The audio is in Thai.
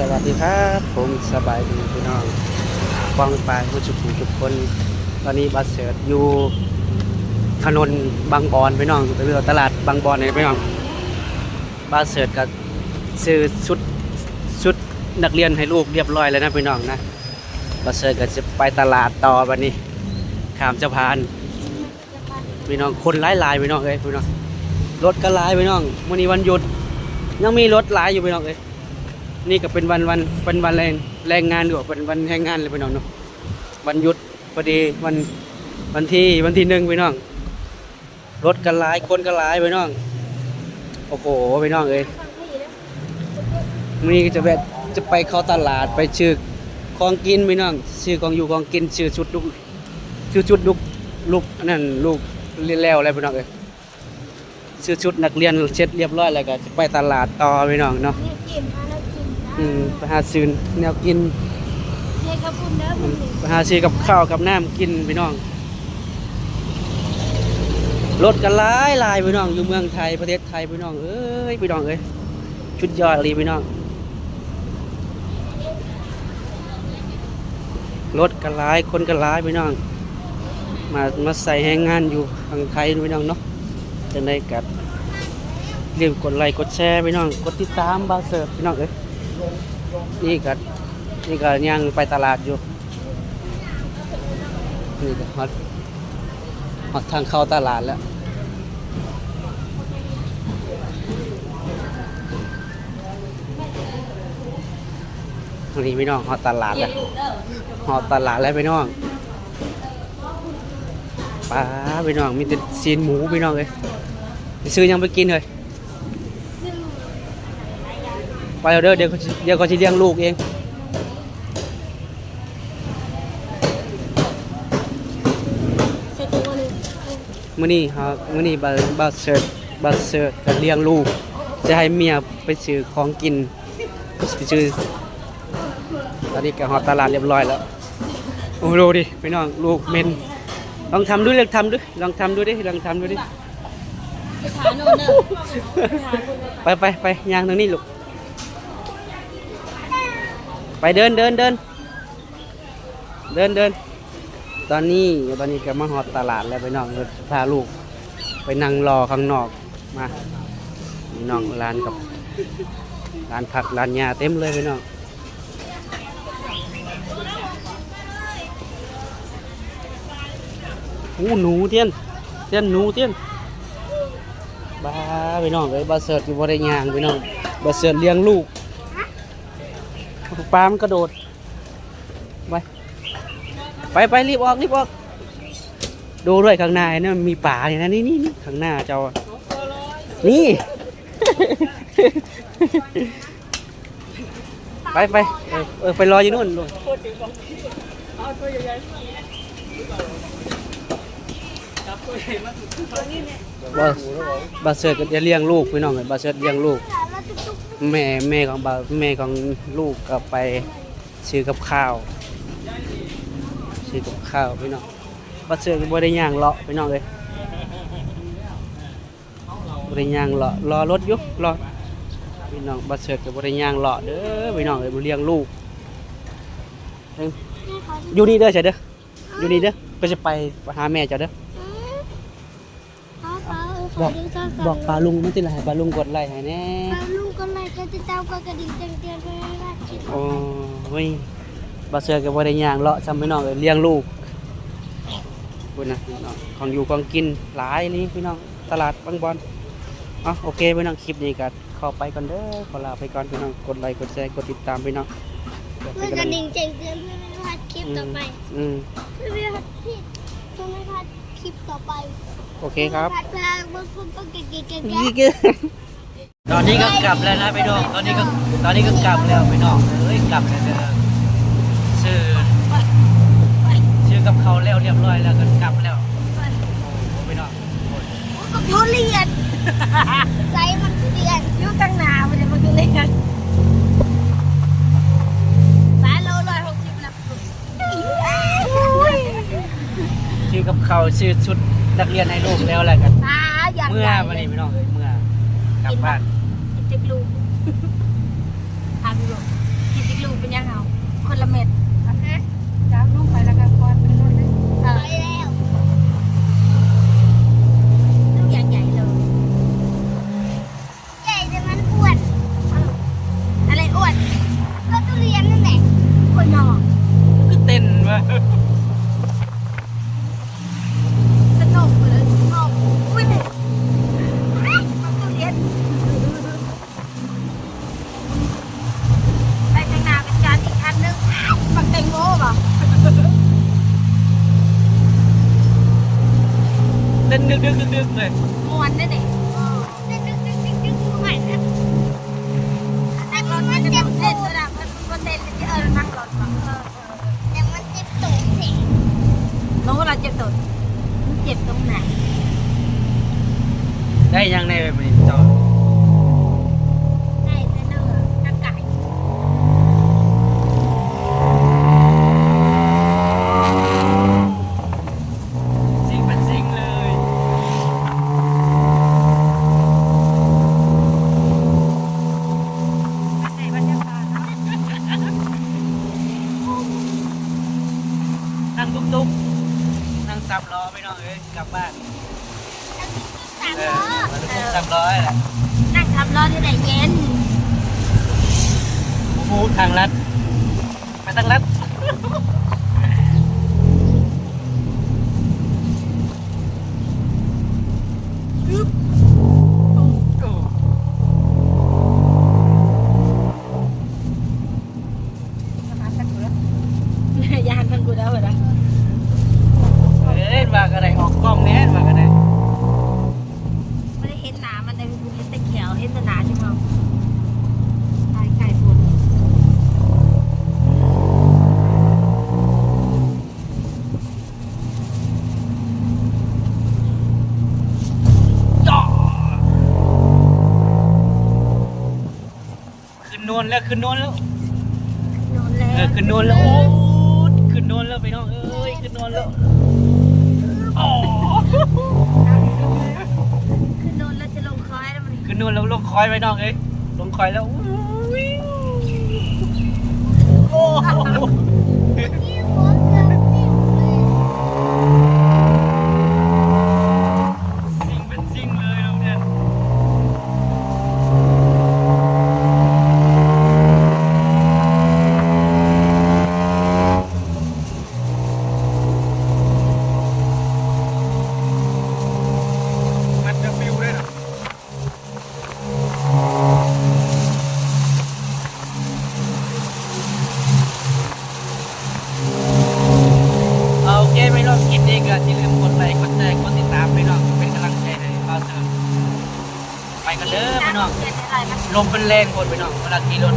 สวัสดีครับ ผมสบายดีพี่น้องฟังปลายผู้ชุกผู้ทุกคน ตอนนี้บัสเสิร์ตอยู่ถนนบางบอนพี่น้องไปเรือตลาดบางบอนเนี่ยพี่น้องบัสเสิร์ตกับซื้อชุดชุดนักเรียนให้ลูกเรียบร้อยแล้วนะพี่น้องนะบัสเสิร์ตก็จะไปตลาดต่อวันนี้ขามสะพานพี่น้องคนหลายหลายพี่น้องเอ้ยพี่น้องรถก็หลายพี่น้องวันนี้วันหยุด ยังมีรถหลายอยู่พี่น้องเอ้ย นี่ก็เป็นวันวันเป็นวันแรงแรงงานด้วยเป็นวันแรงงานเลยพี่น้องเนาะวันหยุดพอดีวันวันที่วันที่หนึ่งพี่น้อง รถกันหลายคนกันหลายพี่น้อง โอ้โหพี่น้องเอ้ยนี่จะแบบจะไปเข้าตลาดไปชื่อของกินพี่น้องชื่อของอยู่ของกินชื่อชุดลูกชื่อชุดลูกลูกนนั่นลูกเรียนแล้วอะไรพี่น้องเอ้ยชื่อชุดนักเรียนเช็ดเรียบร้อยแล้วก็จะไปตลาดต่อพี่น้องเนาะ ไปหาซื้อแนวกินเชกับคุณเด้อคุณหนึ่งไปหาซื้อกับข้าวกับน้ำกินพี่น้องรถกันหลายหลายพี่น้องอยู่เมืองไทยประเทศไทยพี่น้องเอ้ยพี่น้องเอ้ยชุดยอดเลยพี่น้องรถกันหลายคนกันหลายพี่น้อง มามาใส่แรงงานอยู่ทางไทยพี่น้องเนาะจะได้กัดเรียกกดไลค์กดแชร์พี่น้อง กดติดตามบาเสิร์ฟพี่น้องเอ้ย นี่กัดนี่ก็ยังไปตลาดอยู่ นี่ก็ฮอตฮอตทางเข้าตลาดแล้วนี่พี่น้องฮอตตลาดแล้วฮอตตลาดแล้วพี่น้องป้าพี่น้องมีแต่ซีนหมูพี่น้องเลยไปซื้อยังไปกินเลย ไปเอาเด้อเดี๋ยวเขาสิเดี๋ยวเขาจะเลี้ยงลูกเองเชตัวหนึ่งมื่อนี้ครับมื่อนี้บาบาเสิร์ตบาเสิร์ตก็เลี้ยงลูก จะให้เมียไปซื้อของกินไปซื้อตอนนี้ก็หอดตลาดเรียบร้อยแล้วโอ้ดูดิพี่น้องลูกเมนลองทำดูลองทำดูลองทำดูดิลองทำดูดิไปทานโน่นเนอะไปไปไปย่างตรงนี้ลูก ไปเดินเดินเดินเดินเดินตอนนี้ตอนนี้ก็มาหอดตลาดแล้วพี่น้องพาลูก ไปนั่งรอข้างนอกมาน้องร้านกับร้านผักร้านยาเต็มเลยพี่น้องหูหนูเทียนเทียนหนูเทียนบ้าพี่น้องเอ้ยบาเสิร์ตอยู่บริยางพี่น้องบาเสิร์ตเลี้ยงลูก ปลามันกระโดด ไป ไปไปรีบออกรีบออก ดูด้วยข้างหน้าเนี่ยมีป่าเนี่ยนะนี่นี่นี่ข้างหน้าเจ้าอะนี่ ไปไปเออเออไปรออยู่นู่นลูกบาบาเสิร์ตก็จะเลี้ยงลูกพี่น้องเลยบาเสิร์ตเลี้ยงลูก แม่แม่ของบาแม่ของลูกก็ไปซื้อกับข้าวซื้อกับข้าวพี่น้องบัดเสือกบ่ได้ย่างเลาะพี่น้องเลยบ่ได้ย่างเลาะรอรถอยู่รอพี่น้องบัดเสือกบ่ได้ย่างเลาะเด้อพี่น้องเอ้ยบ่เลี้ยงลูกอยู่นี่เด้อจ้ะเด้ออยู่นี่เด้อก็จะไปหาแม่จ้ะเด้อ บอกบอกปลาลุงมันติละให้ปลาลุงกดไลค์ให้แน่ปลาลูกก็ไลค์ก็ติดตามก็กระดิ่งแจ้งเตือนเพื่อให้ได้คลิปโอ้ยบาเสือก็บ่ได้ย่างเลาะซ้ำพี่น้องเอ้ยเลี้ยงลูกพุ่นนะพี่น้องของอยู่ของกินหลายนี่พี่น้องตลาดบางบอนอ๋อโอเคพี่น้องคลิปนี้ก็เข้าไปก่อนเด้อขอลาไปก่อนพี่น้องกดไลค์กดแชร์กดติดตามพี่น้องเพื่อเพื่เป็อนกกำระลังดิ่งแจ้งเตือนเพื่อไม่พลาดคลิปต่อไปอืมเพื่อไม่พลาดคลิปเพื่อไม่พลาดคลิปต่อไป โอเคครับพลาดพลาดบางคนก็เก่งๆๆๆตอนนี้ก็กลับแล้วนะพี่น้องตอนนี้ก็ตอนนี้ก็กลับแล้วพี่น้องเอ้ยกลับแล้วเด้อชื่อชื่อกับเขาแล้วเรียบร้อยแล้วก็กลับแล้วโอ้พี่น้องเขาเรียนไซส์มันเรียนยุ่ตั้งนานมันจะมาเรียนสายโลร้อยหกสิบแล้วชื่อกับเขาชื่อชุด นักเรียนให้ลูกแล้วแหละกัน ตาอย่างเมื่อใหญ่วันนี้พี่น้องเอ้ยเมื่อกลับบ้าน เจ็บลูกทำลูก สนุกเลยสนุกอุ้ยเนี่ยมันก็เรียนไปข้างหน้าเป็นการอีกคันนึงปักแตงโมป่ะ เต้นดึกดึกดึกดึกเลย มวนได้เนี่ยดึกดึกดึกดึกดึกใหม่นะแต่มันมันเจ็บตูดอะมันมันเต้นเออนั่งรถป่ะเออแต่มันเจ็บตูดสิรู้ว่าเราเจ็บตูดมันเจ็บตรงไหน ได้ยังในแบบนี้เจ้า ได้แต่เนื้อกระไก่ ซิงเป็นซิงเลย ในบรรยากาศเนาะ นั่ง ตุ๊กตุ๊กนั่งซับล้อไปน้องเอ้ยกลับบ้านสามเอล้ออมาตุ๊กตุ๊กซับล้อแหละนั่งขับล้อที่ไหนเย็นโอ้โหทางลัดไปทางลัดอึ๊บโอ้โหยานมันกูแล้วเหรอ เอ้ยว่ากันได้ออกกล้องแน่ว่ากันได้ไม่ได้เห็นหนามันแต่กูเห็นแต่เขียวเห็นแต่หนาใช่ไหมตายไก่ฝุ่นจ่อขึ้นโนนแล้วขึ้นโนนแล้ว นอนแล้วเออขึ้นโนนแล้วโอ้ขึ้นโนนแล้วไปน้องเอ้ยขึ้นโนนแล้ว โอ้ขึ้นโดนแล้วจะลงคอยแล้วมันขึ้นโนนแล้วลงคอยไปน้องเอ้ยลงคอยแล้วอุ้ยโอ้ซิงเป็นซิงเลยน้องเนี่ย มันจะฟิวด้วยเหรอเอาโอเคไม่รอบกินเองก็ที่าลืมกดไลค์กดแชร์กดติดตามไปน้องเป็นกำลังใจให้เราเสริมไป กันเด้อไปน้องลมเป็นแรงคนไปน้องเวลาขี่รถ